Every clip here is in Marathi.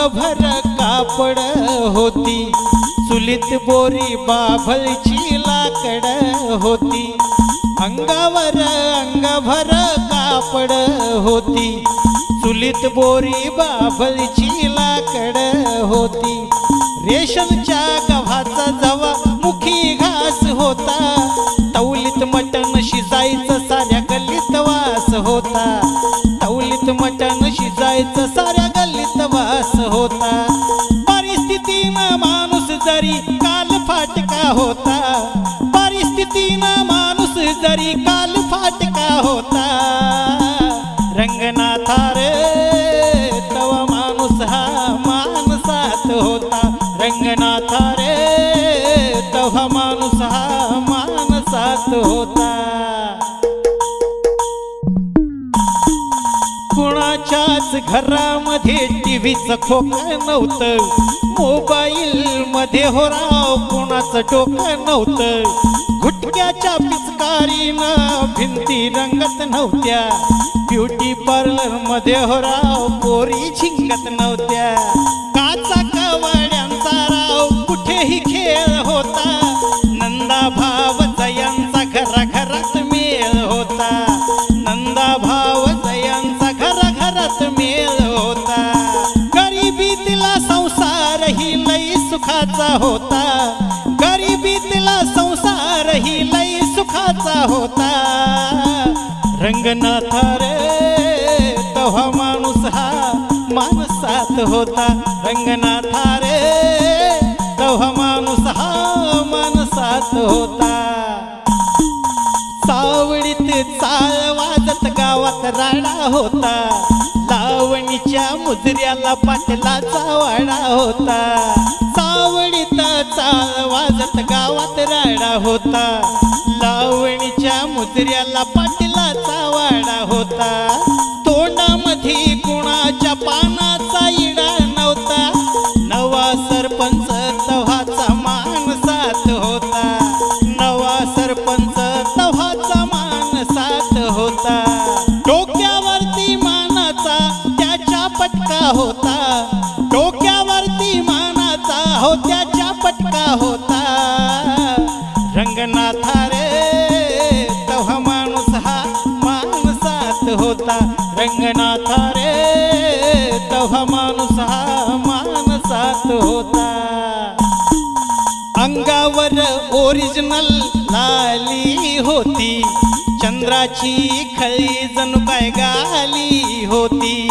अंगभर कापड होती. चुलीत बोरी बाभळची लाकड होती. अंगावर अंगभर कापड होती. चुलीत बोरी बाभळची लाकड होती. रेशमच्या गव्हाचा जवा मुखी घास होता. तवलीत मटण शिजायचं साऱ्या जरी काल फाटका होता, परिस्थिति ना माणूस जरी काल फाटका होता। रंगनाथा रे तो माणूस हा माणसात होता। रंगनाथा रे तो माणूस हा माणसात होता। कुणाच्याच घरामध्ये टीव्हीचं खोकं नव्हतं. मोबाईल मध्ये हो राव कोणाचं डोकं नव्हतं. गुटक्याच्या पिचकारीनं भिंती रंगत नव्हत्या. ब्युटी पार्लरमध्ये हो राव पोरी झिंगत नव्हत्या. सुखाचा होता. गरिबीतला संसार ही लई सुखाचा होता. रंगनाथ रे तव्हा माणूस हा माणसात होता. रंगनाथ रे तव्हा माणूस हा माणसात होता. सावळीत चाळ वाजत गावात राडा होता. लावणीच्या मुजऱ्याला पाटलाचा वाडा होता. लावणीचा चाल वाजत गावात राडा होता. लावणीच्या मुजऱ्याला पाटीलाचा वाडा होता. होता रंगनाथा रे तव्हा माणूस हा माणसात होता. अंगावर ओरिजिनल लाली होती चंद्राची खळी जणू काय गाली होती.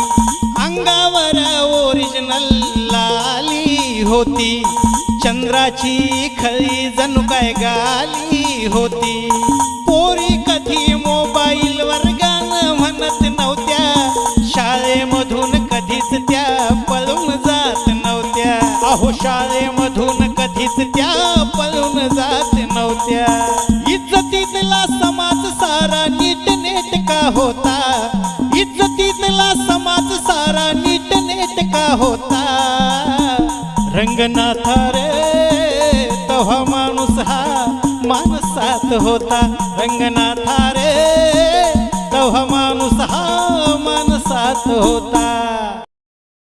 अंगावर ओरिजिनल लाली होती चंद्राची खळी जणू काय गाली होती. अहो शाळेमधून कधीच त्या पळून जात नव्हत्या. इज्जतीतला समाज सारा नीट नेटका होता? इज्जतीतला समाज सारा नीट नेटका होता? रंगनाथा रे तव्हा माणूस हा माणसात होता. रंगनाथा रे तव्हा माणूस हा माणसात होता.